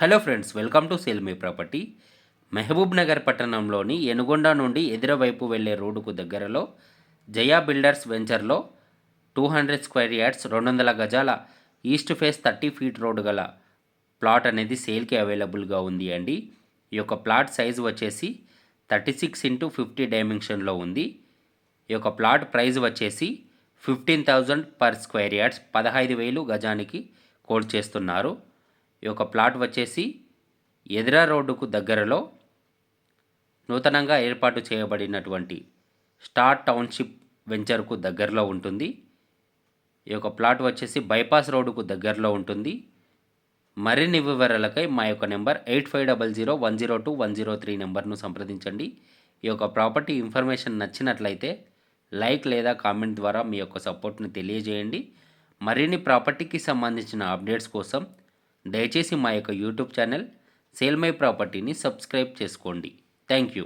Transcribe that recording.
Hello friends welcome to sale me property. Mahabubnagar పట్టణంలోని ఎనుగొండ నుండి ఎదురవైపు వెళ్ళే రోడ్డుకు దగ్గరలో జయా బిల్డర్స్ వెంచర్లో టూ హండ్రెడ్ స్క్వేర్ యార్డ్స్ రెండు వందల గజాల east face thirty feet road గల ప్లాట్ అనేది సేల్కి అవైలబుల్గా ఉంది అండి. ఈ యొక్క ప్లాట్ సైజు వచ్చేసి థర్టీ సిక్స్ ఇంటూ ఫిఫ్టీ డైమెన్షన్లో ఉంది. ఈ యొక్క ప్లాట్ ప్రైస్ వచ్చేసి fifteen thousand per square yards పదహైదు వేలు గజానికి కోడ్ చేస్తున్నారు. ఈ యొక్క ప్లాట్ వచ్చేసి ఎదిరా రోడ్డుకు దగ్గరలో నూతనంగా ఏర్పాటు చేయబడినటువంటి స్టార్ టౌన్షిప్ వెంచర్కు దగ్గరలో ఉంటుంది. ఈ యొక్క ప్లాట్ వచ్చేసి బైపాస్ రోడ్డుకు దగ్గరలో ఉంటుంది. మరిన్ని వివరాలకై మా యొక్క number eight five double zero one zero two one zero three నెంబర్ను సంప్రదించండి. ఈ యొక్క ప్రాపర్టీ ఇన్ఫర్మేషన్ నచ్చినట్లయితే లైక్ లేదా కామెంట్ ద్వారా మీ యొక్క సపోర్ట్ని తెలియజేయండి. మరిన్ని ప్రాపర్టీకి సంబంధించిన అప్డేట్స్ కోసం దయచేసి మా యొక్క యూట్యూబ్ ఛానల్ సేల్ మై ప్రాపర్టీని సబ్స్క్రైబ్ చేసుకోండి. Thank you.